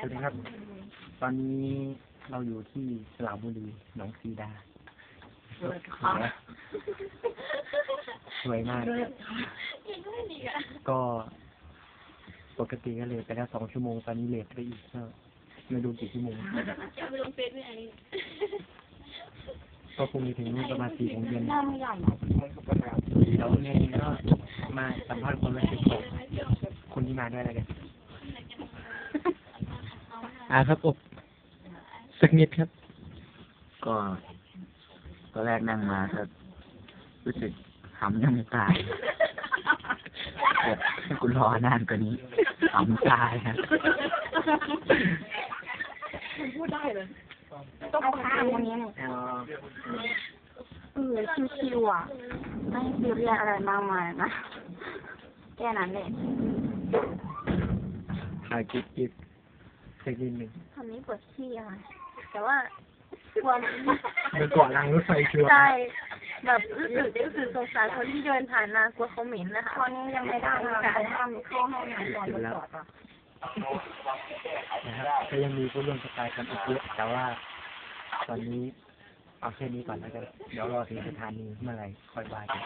สวัสดีครับ ตอนนี้เราอยู่ที่สระบุรีหนองซีดาสวยมาก ก็ ปกติก็เลทไปแล้วสองชั่วโมง ตอนนี้เลทไปอีกก็ไม่รู้กี่ชั่วโมงจะไปลงเฟซไม่ไอ้ก็คงมีถึงประมาณสี่โมงเย็นหน้าไม่ใหญ่แล้วเนี่ยก็มาสัมภาษณ์ความรู้สึกของคนที่มาด้วยอะไรกัน อ่าครับอบสักนิดครับ ก็ตอนแรกนั่งมาก็รู้สึกหำยังไม่ตายแบบให้กูรอนานกว่านี้หำตายครับต้องเอาข้ามตรงนี้หน่อยเออชิวๆอะ ไม่ซีเรียสอะไรมากมายนะ แค่นั้นแหละถ่ายกิ๊บ กิ๊บสักนิดหนึ่งทำนี้ปวดขี้อะแต่ว่ากลัวมันมันเกาะรางรถไฟชัวร์ใช่แบบรู้สึกรู้สึกสงสารคนที่เดินผ่านมากลัวเขาเหม็นนะคะตอนนี้ยังไม่ได้ค่ะห้ามเข้าห้องน้ำก่อนจอดอะนะครับก็ยังมีผู้ร่วมสไตล์กันอีกเยอะแต่ว่า ตอนนี้เอาแค่นี้ก่อนแล้วกันเดี๋ยวรอถึงสถานีเมื่อไหร่ค่อยว่ากัน